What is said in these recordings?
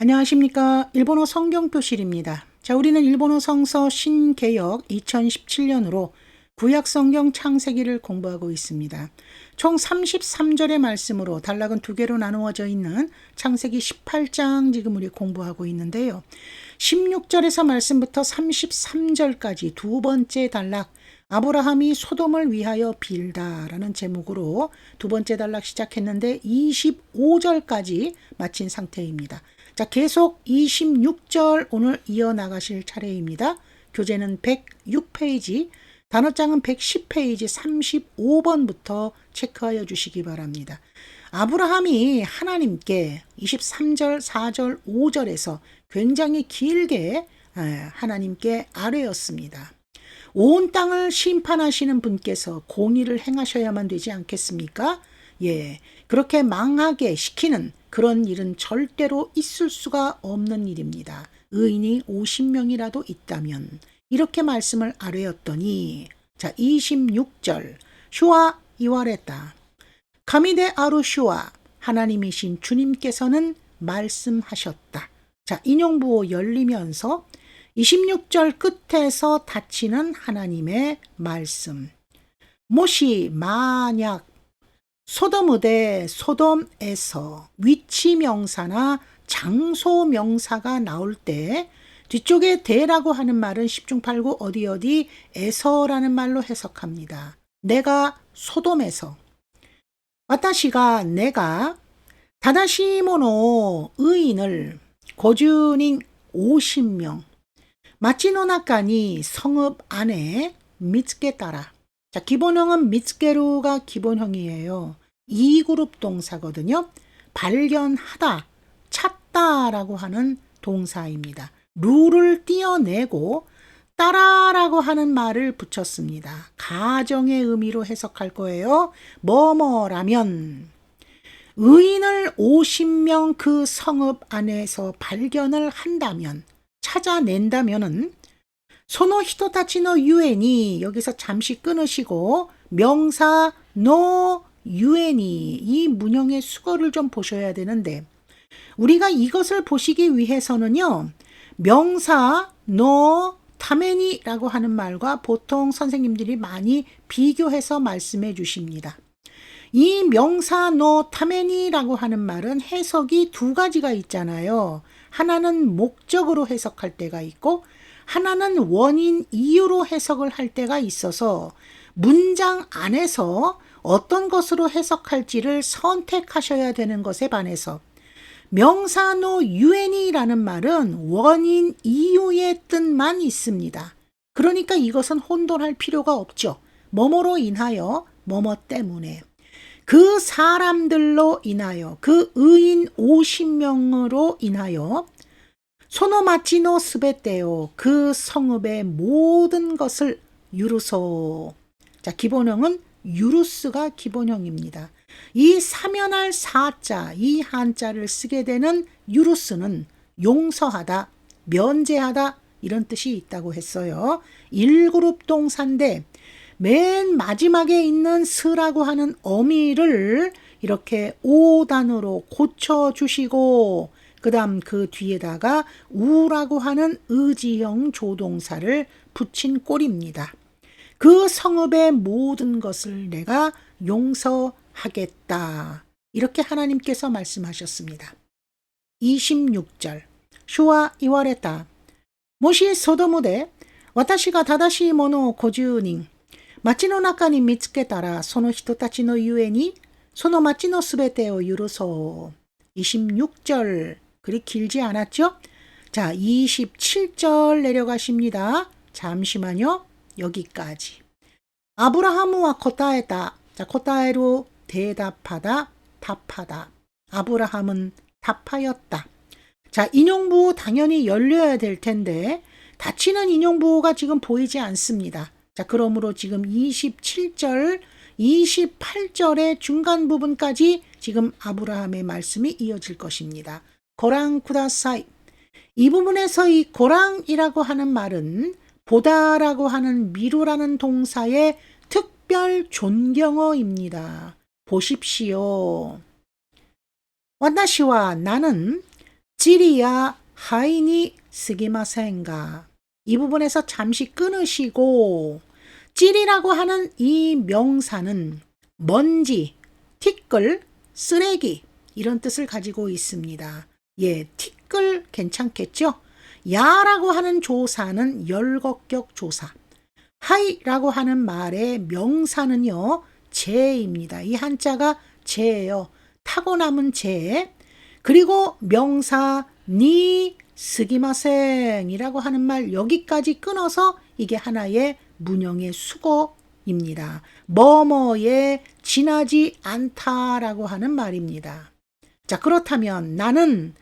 안녕하십니까. 일본어 성경교실입니다. 자, 우리는 일본어 성서 신개역 2017년으로 구약 성경 창세기를 공부하고 있습니다. 총 33절의 말씀으로 단락은 두 개로 나누어져 있는 창세기 18장 지금 우리 공부하고 있는데요. 16절에서 말씀부터 33절까지 두 번째 단락 아브라함이 소돔을 위하여 빌다라는 제목으로 두 번째 단락 시작했는데 25절까지 마친 상태입니다. 자, 계속 26절 오늘 이어나가실 차례입니다. 교재는 106페이지, 단어장은 110페이지 35번부터 체크하여 주시기 바랍니다. 아브라함이 하나님께 23절, 4절, 5절에서 굉장히 길게 하나님께 아뢰었습니다. 온 땅을 심판하시는 분께서 공의를 행하셔야만 되지 않겠습니까? 예. 그렇게 망하게 시키는 그런 일은 절대로 있을 수가 없는 일입니다. 의인이 50명이라도 있다면 이렇게 말씀을 아뢰었더니 자 26절 슈와 이와레다 가미데 아루 슈와 하나님이신 주님께서는 말씀하셨다. 자 인용부호 열리면서 26절 끝에서 닫히는 하나님의 말씀. 모시 만약 소돔의대 소돔에서 위치 명사나 장소 명사가 나올 때 뒤쪽에 대라고 하는 말은 10중 8구 어디 어디에서라는 말로 해석합니다. 내가 소돔에서 와타시가 내가 다다시모노 의인을 고준인 50명 마치노나카니 성읍 안에 미츠게 따라 자, 기본형은 미츠게루가 기본형이에요. 이그룹 동사거든요. 발견하다, 찾다라고 하는 동사입니다. 룰을 띄어내고 따라라고 하는 말을 붙였습니다. 가정의 의미로 해석할 거예요. 뭐뭐라면 의인을 50명 그 성읍 안에서 발견을 한다면 찾아낸다면은 소노 히토타치노 유엔이 여기서 잠시 끊으시고 명사 노 유엔이 이 문형의 수거를 좀 보셔야 되는데 우리가 이것을 보시기 위해서는요 명사 노 타메니라고 하는 말과 보통 선생님들이 많이 비교해서 말씀해 주십니다. 이 명사 노 타메니라고 하는 말은 해석이 두 가지가 있잖아요. 하나는 목적으로 해석할 때가 있고 하나는 원인 이유로 해석을 할 때가 있어서 문장 안에서 어떤 것으로 해석할지를 선택하셔야 되는 것에 반해서 명사노 유엔이라는 말은 원인 이유의 뜻만 있습니다. 그러니까 이것은 혼돈할 필요가 없죠. 뭐뭐로 인하여 뭐뭐 때문에 그 사람들로 인하여 그 의인 50명으로 인하여 소노마치노 스베테요 그 성읍의 모든 것을 유루소 자 기본형은 유루스가 기본형입니다. 이 사면할 사자 이 한자를 쓰게 되는 유루스는 용서하다 면제하다 이런 뜻이 있다고 했어요. 1그룹 동사인데 맨 마지막에 있는 스라고 하는 어미를 이렇게 5단으로 고쳐주시고 그 다음 그 뒤에다가 우라고 하는 의지형 조동사를 붙인 꼴입니다. 그 성읍의 모든 것을 내가 용서하겠다. 이렇게 하나님께서 말씀하셨습니다. 26절 슈와 이와레타 모시 소도무데 私が正しいものを50人町の中に見つけたらその人たちのゆえにその町のすべてを許そう 26절 그리 길지 않았죠? 자, 27절 내려가십니다. 잠시만요. 여기까지. 아브라함과 코타에다. 자, 코타에로 대답하다, 답하다. 아브라함은 답하였다. 자, 인용부 당연히 열려야 될 텐데, 닫히는 인용부가 지금 보이지 않습니다. 자, 그러므로 지금 27절, 28절의 중간 부분까지 지금 아브라함의 말씀이 이어질 것입니다. 고랑 쿠다사이. 이 부분에서 이 고랑이라고 하는 말은 보다라고 하는 미루라는 동사의 특별 존경어입니다. 보십시오. 완다시와 나는 찌리야 하이니 스기마센가. 이 부분에서 잠시 끊으시고 찌리라고 하는 이 명사는 먼지, 티끌, 쓰레기 이런 뜻을 가지고 있습니다. 예, 티끌 괜찮겠죠? 야라고 하는 조사는 열거격 조사. 하이라고 하는 말의 명사는요, 제입니다. 이 한자가 제예요. 타고 남은 제. 그리고 명사 니 스기마생이라고 하는 말 여기까지 끊어서 이게 하나의 문형의 수거입니다. 뭐뭐에 지나지 않다라고 하는 말입니다. 자, 그렇다면 나는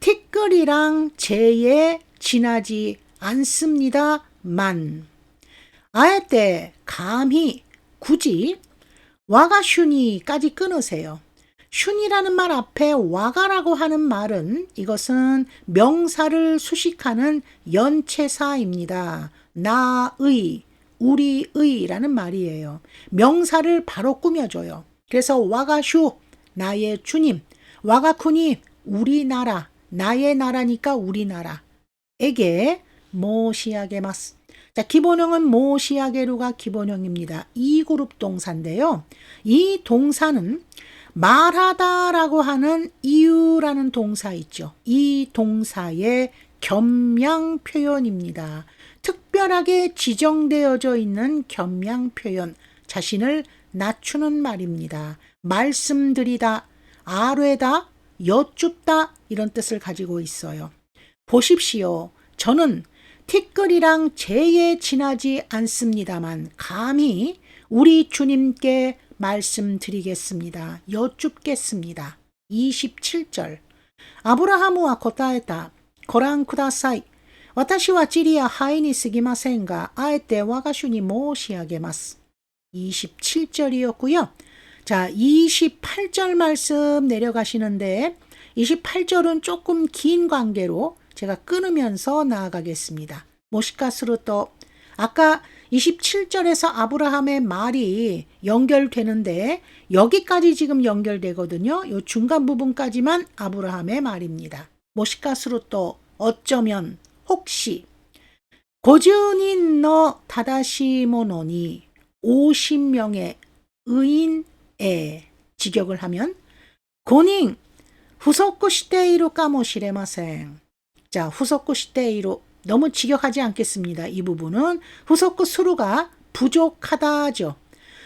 티끌이랑 재에 지나지 않습니다만 아예 감히 굳이 와가슈니까지 끊으세요. 슌이라는 말 앞에 와가라고 하는 말은 이것은 명사를 수식하는 연체사입니다. 나의, 우리의라는 말이에요. 명사를 바로 꾸며줘요. 그래서 와가슈, 나의 주님, 와가쿠니, 우리나라, 나의 나라니까 우리나라에게 모시아게마스. 자, 기본형은 모시아게루가 기본형입니다. 이 그룹 동사인데요. 이 동사는 말하다라고 하는 이유라는 동사 있죠. 이 동사의 겸양 표현입니다. 특별하게 지정되어져 있는 겸양 표현, 자신을 낮추는 말입니다. 말씀드리다, 아뢰다, 여쭙다 이런 뜻을 가지고 있어요. 보십시오. 저는 티끌이랑 재에 지나지 않습니다만 감히 우리 주님께 말씀드리겠습니다. 여쭙겠습니다. 27절 아브라함과答えた 고란 쿠다사이 私は地理や範囲に過ぎませんが、あえて我が主に申し上げます。 27절이었고요. 자, 28절 말씀 내려가시는데 28절은 조금 긴 관계로 제가 끊으면서 나아가겠습니다. 모시카스로 또 아까 27절에서 아브라함의 말이 연결되는데 여기까지 지금 연결되거든요. 요 중간 부분까지만 아브라함의 말입니다. 모시카스로 또 어쩌면 혹시 고준인 너 다다시모노니 50명의 의인 에 직역을 하면 고닝 후속구 시대이로 까모시레마생 자 후속구 시대이로 너무 직역하지 않겠습니다. 이 부분은 후속구 수루가 부족하다죠.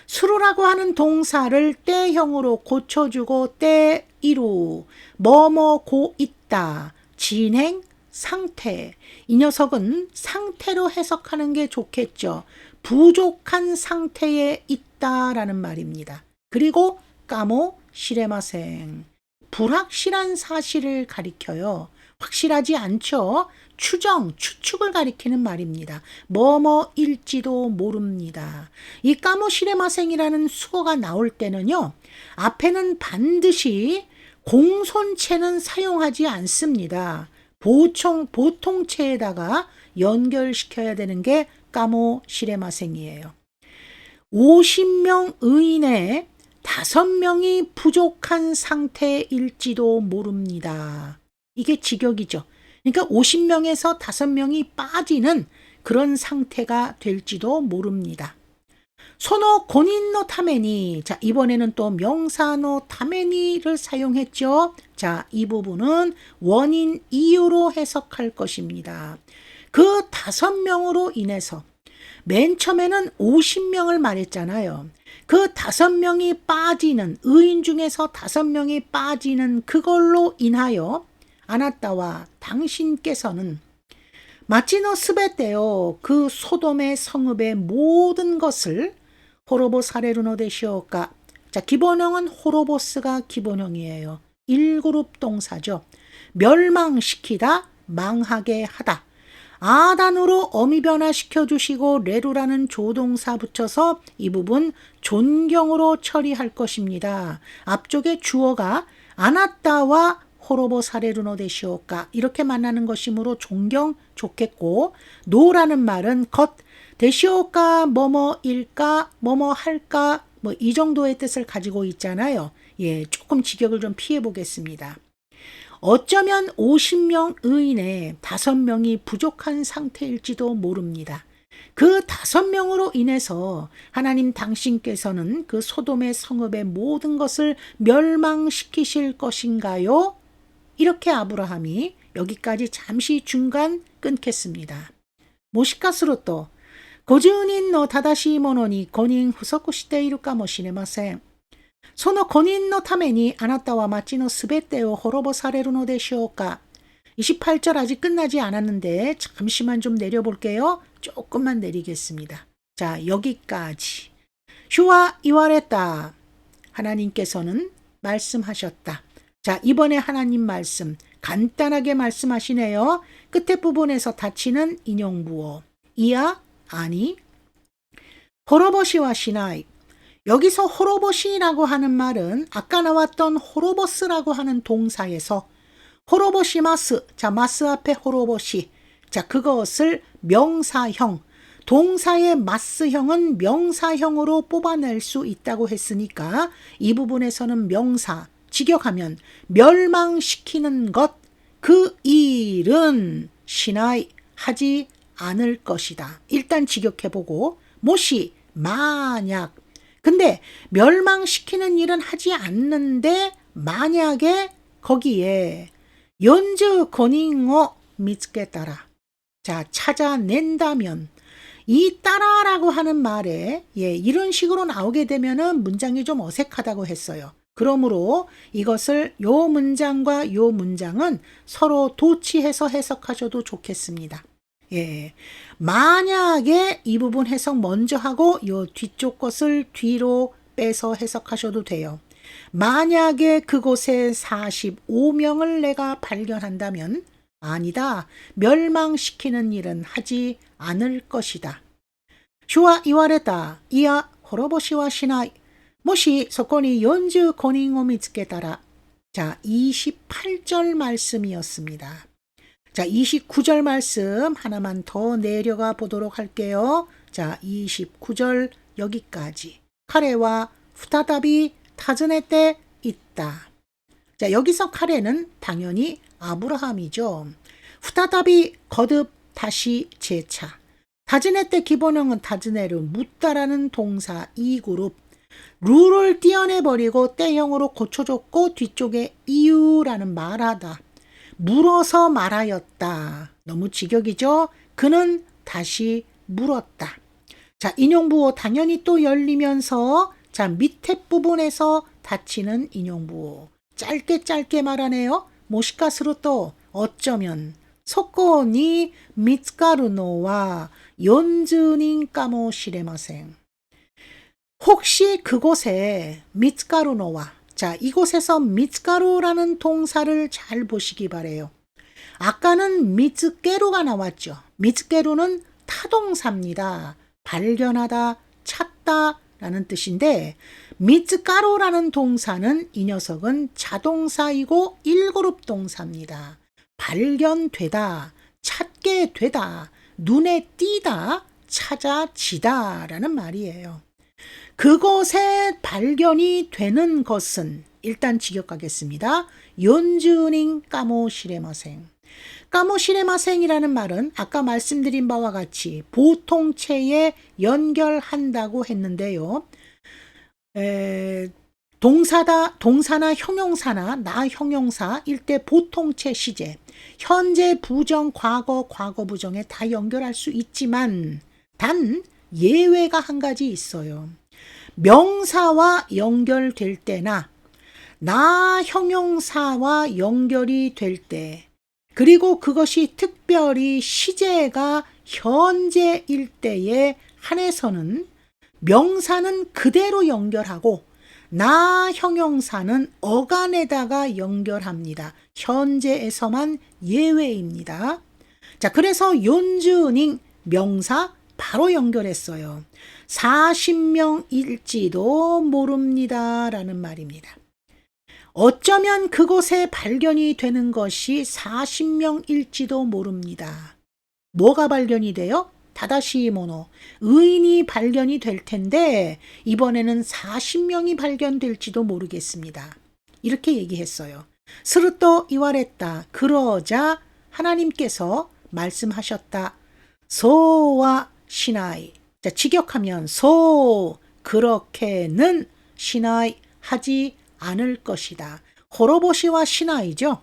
수루라고 하는 동사를 때형으로 고쳐주고 때이루 뭐뭐고 있다 진행 상태 이 녀석은 상태로 해석하는 게 좋겠죠. 부족한 상태에 있다라는 말입니다. 그리고 까모 시레마생 불확실한 사실을 가리켜요. 확실하지 않죠. 추정, 추측을 가리키는 말입니다. 뭐뭐일지도 모릅니다. 이 까모시레마생이라는 수어가 나올 때는요. 앞에는 반드시 공손체는 사용하지 않습니다. 보통, 보통체에다가 연결시켜야 되는 게 까모시레마생이에요. 50명 의인의 5명이 부족한 상태일지도 모릅니다. 이게 직역이죠. 그러니까 50명에서 5명이 빠지는 그런 상태가 될지도 모릅니다. 소노 고닌노 타메니. 자, 이번에는 또 명사노 타메니를 사용했죠. 자, 이 부분은 원인 이유로 해석할 것입니다. 그 다섯 명으로 인해서 맨 처음에는 50명을 말했잖아요. 그 다섯 명이 빠지는, 의인 중에서 다섯 명이 빠지는 그걸로 인하여 아나타와 당신께서는 마치노 스베테요 그 소돔의 성읍의 모든 것을 호로보 사레르노 데시오까? 자 기본형은 호로보스가 기본형이에요. 1그룹 동사죠. 멸망시키다 망하게 하다 아단으로 어미 변화시켜 주시고 레루라는 조동사 붙여서 이 부분 존경으로 처리할 것입니다. 앞쪽에 주어가 아나타와 호로보 사레르노 데시오까 이렇게 만나는 것이므로 존경 좋겠고 노라는 말은 것 데시오까 뭐뭐일까 뭐뭐 할까 뭐 이 정도의 뜻을 가지고 있잖아요. 예, 조금 직역을 좀 피해 보겠습니다. 어쩌면 50명 의인에 5명이 부족한 상태일지도 모릅니다. 그 다섯 명으로 인해서 하나님 당신께서는 그 소돔의 성읍의 모든 것을 멸망시키실 것인가요? 이렇게 아브라함이 여기까지 잠시 중간 끊겠습니다. 모시카스로또 고준인 노 다다시 모노니 고닝 후석고시대 이루까 모시네마셈. その5人のためにあなたは町のすべてを滅ぼされるのでしょうか 28절 아직 끝나지 않았는데 잠시만 좀 내려볼게요. 조금만 내리겠습니다. 자, 여기까지. 슈와 이와레다. 하나님께서는 말씀하셨다. 자, 이번에 하나님 말씀 간단하게 말씀하시네요. 끝에 부분에서 닫히는 인용부호. 이야 아니 호로보시와 시나이 여기서 호로보시라고 하는 말은 아까 나왔던 호로보스라고 하는 동사에서 호로보시마스 자 마스 앞에 호로보시 자 그것을 명사형 동사의 마스형은 명사형으로 뽑아낼 수 있다고 했으니까 이 부분에서는 명사 직역하면 멸망시키는 것 그 일은 시나이 하지 않을 것이다. 일단 직역해보고 모시 만약 근데 멸망시키는 일은 하지 않는데 만약에 거기에 연주 고닝어 미츠게 따라 자 찾아낸다면 이 따라라고 하는 말에 예 이런 식으로 나오게 되면은 문장이 좀 어색하다고 했어요. 그러므로 이것을 요 문장과 요 문장은 서로 도치해서 해석하셔도 좋겠습니다. 예. 만약에 이 부분 해석 먼저 하고 요 뒤쪽 것을 뒤로 빼서 해석하셔도 돼요. 만약에 그곳에 45명을 내가 발견한다면 아니다. 멸망시키는 일은 하지 않을 것이다. 슈와 이와레다. 이야 호로보시와 시나이. 모시 소코니 연주 고닝を 見つけたら 자, 28절 말씀이었습니다. 자, 29절 말씀 하나만 더 내려가 보도록 할게요. 자, 29절 여기까지. 카레와 후타다비 타즈네 때 있다. 자, 여기서 카레는 당연히 아브라함이죠. 후타다비 거듭 다시 재차. 타즈네 때 기본형은 타즈네를 묻다라는 동사 2그룹. 룰을 띄어내버리고 때형으로 고쳐줬고 뒤쪽에 이유라는 말하다. 물어서 말하였다. 너무 직역이죠? 그는 다시 물었다. 자, 인용부호 당연히 또 열리면서 자, 밑에 부분에서 닫히는 인용부호. 짧게 짧게 말하네요. 모시카스로 또 어쩌면 속고니 미츠카르노와 연주닌 까모시레마생. 혹시 그곳에 미츠카르노와 자, 이곳에서 미츠가루라는 동사를 잘 보시기 바래요. 아까는 미츠게루가 나왔죠. 미츠게루는 타동사입니다. 발견하다, 찾다 라는 뜻인데 미츠가루라는 동사는 이 녀석은 자동사이고 1그룹 동사입니다. 발견되다, 찾게 되다, 눈에 띄다, 찾아지다 라는 말이에요. 그곳에 발견이 되는 것은 일단 직역하겠습니다. 연주닝 까모시레마생. 까모시레마생이라는 말은 아까 말씀드린 바와 같이 보통체에 연결한다고 했는데요. 에, 동사다, 동사나 형용사나 나 형용사, 일대 보통체 시제, 현재 부정, 과거, 과거 부정에 다 연결할 수 있지만 단 예외가 한 가지 있어요. 명사와 연결될 때나 나 형용사와 연결이 될 때, 그리고 그것이 특별히 시제가 현재일 때에 한해서는 명사는 그대로 연결하고 나 형용사는 어간에다가 연결합니다. 현재에서만 예외입니다. 자, 그래서 연주닝 명사 바로 연결했어요. 40명일지도 모릅니다. 라는 말입니다. 어쩌면 그곳에 발견이 되는 것이 40명일지도 모릅니다. 뭐가 발견이 돼요? 다다시 모노. 의인이 발견이 될 텐데, 이번에는 40명이 발견될지도 모르겠습니다. 이렇게 얘기했어요. 스르또 이와랬다. 그러자 하나님께서 말씀하셨다. 소와 시나이. 자, 직역하면 소 그렇게는 시나이 하지 않을 것이다. 호로보시와 시나이죠.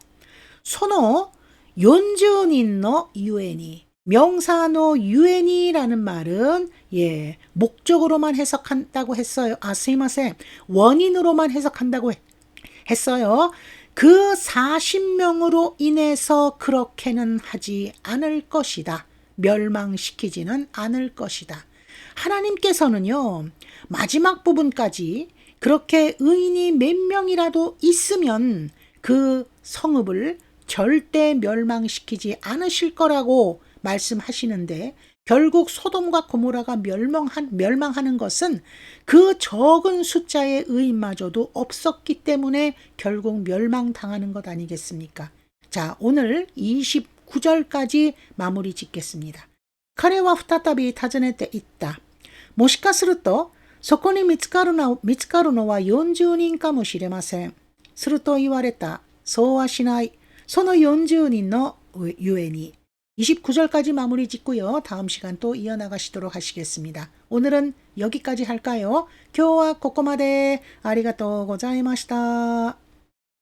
소노 연준인노 유엔이 명사노 유엔이라는 말은 예 목적으로만 해석한다고 했어요. 아 스이마세 원인으로만 해석한다고 해- 했어요. 그 40명으로 인해서 그렇게는 하지 않을 것이다. 멸망시키지는 않을 것이다. 하나님께서는요, 마지막 부분까지 그렇게 의인이 몇 명이라도 있으면 그 성읍을 절대 멸망시키지 않으실 거라고 말씀하시는데 결국 소돔과 고모라가 멸망한, 멸망하는 것은 그 적은 숫자의 의인마저도 없었기 때문에 결국 멸망당하는 것 아니겠습니까? 자, 오늘 29절까지 마무리 짓겠습니다. 카레와 후타타비 타전에 때 있다. もしかすると、そこに見つかるの見つかるのは40人かもしれません。すると言われた。そうはしない。その40人のゆえに。 29절까지 마무리 짓고요. 다음 시간 또 이어나가시도록 하시겠습니다. 오늘은 여기까지 할까요? 今日はここまでありがとうございました。